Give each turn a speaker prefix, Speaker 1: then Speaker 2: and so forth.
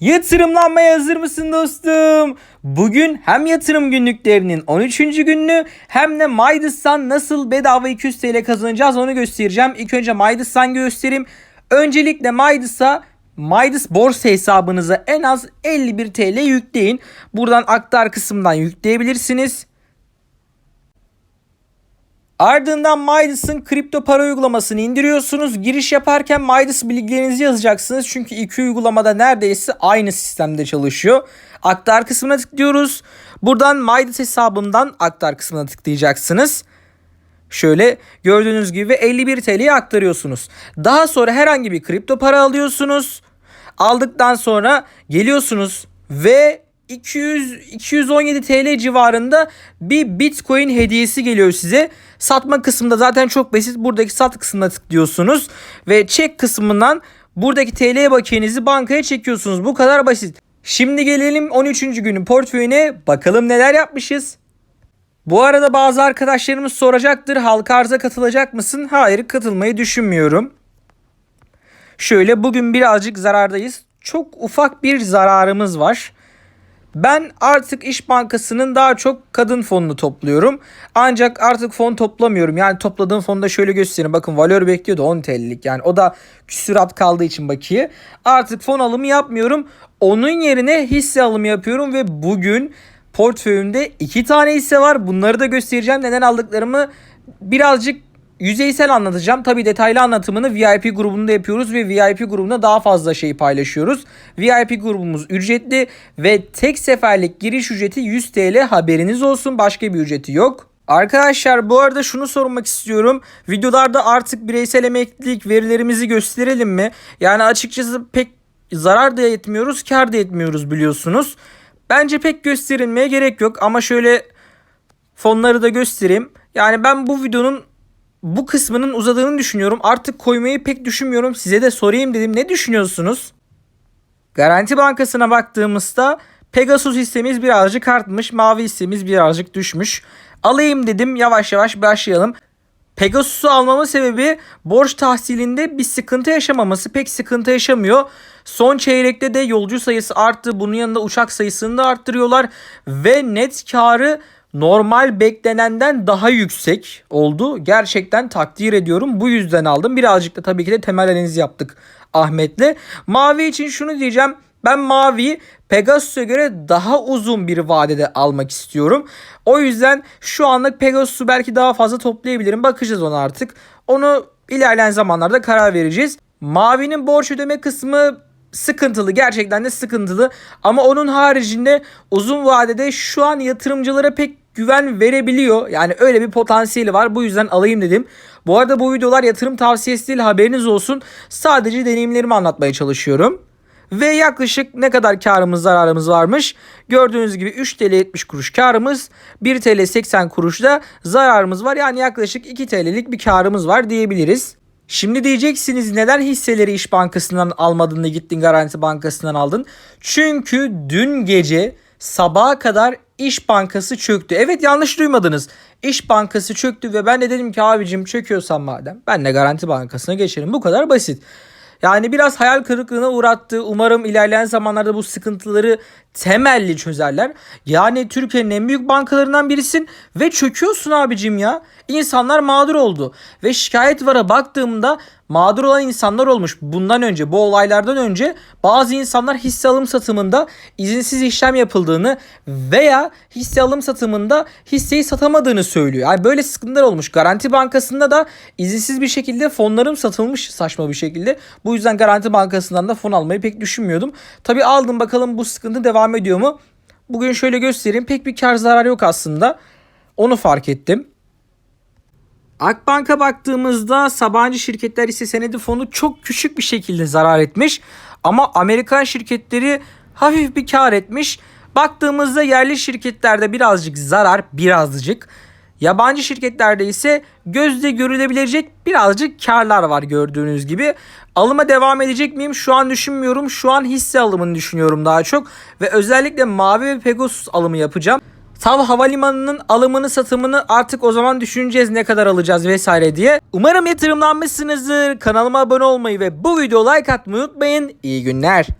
Speaker 1: Yatırımlanmaya hazır mısın dostum? Bugün hem yatırım günlüklerinin 13. gününü hem de Midas nasıl bedava 200 TL kazanacağız onu göstereceğim. İlk önce Midas göstereyim. Öncelikle Midas'a Midas borsa hesabınıza en az 51 TL yükleyin. Buradan aktar kısmından yükleyebilirsiniz. Ardından Midas'ın kripto para uygulamasını indiriyorsunuz. Giriş yaparken Midas bilgilerinizi yazacaksınız. Çünkü iki uygulamada neredeyse aynı sistemde çalışıyor. Aktar kısmına tıklıyoruz. Buradan Midas hesabından aktar kısmına tıklayacaksınız. Şöyle gördüğünüz gibi 51 TL'ye aktarıyorsunuz. Daha sonra herhangi bir kripto para alıyorsunuz. Aldıktan sonra geliyorsunuz ve 200 217 TL civarında bir Bitcoin hediyesi geliyor size. Satma kısmında zaten çok basit. Buradaki sat kısmına tıklıyorsunuz ve çek kısmından buradaki TL bakiyenizi bankaya çekiyorsunuz. Bu kadar basit. Şimdi gelelim 13. günün portföyüne. Bakalım neler yapmışız. Bu arada bazı arkadaşlarımız soracaktır. Halka arza katılacak mısın? Hayır katılmayı düşünmüyorum. Şöyle bugün birazcık zarardayız. Çok ufak bir zararımız var. Ben artık İş Bankası'nın daha çok kadın fonunu topluyorum. Ancak artık fon toplamıyorum. Yani topladığım fonda şöyle göstereyim. Bakın valör bekliyordu 10 TL'lik. Yani o da küsurat kaldığı için bakiye. Artık fon alımı yapmıyorum. Onun yerine hisse alımı yapıyorum ve bugün portföyümde iki tane hisse var. Bunları da göstereceğim. Neden aldıklarımı birazcık yüzeysel anlatacağım. Tabi detaylı anlatımını VIP grubunda yapıyoruz ve VIP grubunda daha fazla şey paylaşıyoruz. VIP grubumuz ücretli ve tek seferlik giriş ücreti 100 TL haberiniz olsun. Başka bir ücreti yok. Arkadaşlar bu arada şunu sormak istiyorum. Videolarda artık bireysel emeklilik verilerimizi gösterelim mi? Yani açıkçası pek zarar da etmiyoruz, kar da etmiyoruz biliyorsunuz. Bence pek gösterilmeye gerek yok ama şöyle fonları da göstereyim. Yani ben bu videonun bu kısmının uzadığını düşünüyorum. Artık koymayı pek düşünmüyorum. Size de sorayım dedim. Ne düşünüyorsunuz? Garanti Bankası'na baktığımızda Pegasus hissemiz birazcık artmış. Mavi hissemiz birazcık düşmüş. Alayım dedim. Yavaş yavaş başlayalım. Pegasus'u almamın sebebi borç tahsilinde bir sıkıntı yaşamaması. Pek sıkıntı yaşamıyor. Son çeyrekte de yolcu sayısı arttı. Bunun yanında uçak sayısını da arttırıyorlar. Ve net karı normal beklenenden daha yüksek oldu. Gerçekten takdir ediyorum. Bu yüzden aldım. Birazcık da tabii ki de temel analiz yaptık Ahmet'le. Mavi için şunu diyeceğim. Ben maviyi Pegasus'a göre daha uzun bir vadede almak istiyorum. O yüzden şu anlık Pegasus'u belki daha fazla toplayabilirim. Bakacağız ona artık. Onu ilerleyen zamanlarda karar vereceğiz. Mavinin borç ödeme kısmı sıkıntılı gerçekten de sıkıntılı ama onun haricinde uzun vadede şu an yatırımcılara pek güven verebiliyor. Yani öyle bir potansiyeli var. Bu yüzden alayım dedim. Bu arada bu videolar yatırım tavsiyesi değil haberiniz olsun. Sadece deneyimlerimi anlatmaya çalışıyorum. Ve yaklaşık ne kadar karımız zararımız varmış? Gördüğünüz gibi 3 TL 70 kuruş karımız 1 TL 80 kuruş da zararımız var. Yani yaklaşık 2 TL'lik bir karımız var diyebiliriz. Şimdi diyeceksiniz neden hisseleri İş Bankası'ndan almadın da gittin Garanti Bankası'ndan aldın? Çünkü dün gece sabaha kadar İş Bankası çöktü. Evet yanlış duymadınız. İş Bankası çöktü ve ben de dedim ki abicim çöküyorsan madem ben de Garanti Bankası'na geçerim. Bu kadar basit. Yani biraz hayal kırıklığına uğrattı. Umarım ilerleyen zamanlarda bu sıkıntıları temelli çözerler. Yani Türkiye'nin en büyük bankalarından birisin ve çöküyorsun abicim ya. İnsanlar mağdur oldu. Ve şikayet vara baktığımda mağdur olan insanlar olmuş. Bundan önce bu olaylardan önce bazı insanlar hisse alım satımında izinsiz işlem yapıldığını veya hisse alım satımında hisseyi satamadığını söylüyor. Yani böyle sıkıntılar olmuş. Garanti Bankası'nda da izinsiz bir şekilde fonlarım satılmış saçma bir şekilde. Bu yüzden Garanti Bankası'ndan da fon almayı pek düşünmüyordum. Tabi aldım bakalım bu sıkıntı devam ediyor mu? Bugün şöyle göstereyim. Pek bir kar zarar yok aslında. Onu fark ettim. Akbank'a baktığımızda Sabancı Şirketler Hisse Senedi Fonu çok küçük bir şekilde zarar etmiş. Ama Amerikan şirketleri hafif bir kar etmiş. Baktığımızda yerli şirketlerde birazcık zarar, birazcık. Yabancı şirketlerde ise gözle görülebilecek birazcık karlar var gördüğünüz gibi. Alıma devam edecek miyim? Şu an düşünmüyorum. Şu an hisse alımını düşünüyorum daha çok. Ve özellikle Mavi ve Pegasus alımı yapacağım. Tav Havalimanı'nın alımını satımını artık o zaman düşüneceğiz ne kadar alacağız vesaire diye. Umarım yatırımlanmışsınızdır. Kanalıma abone olmayı ve bu videoya like atmayı unutmayın. İyi günler.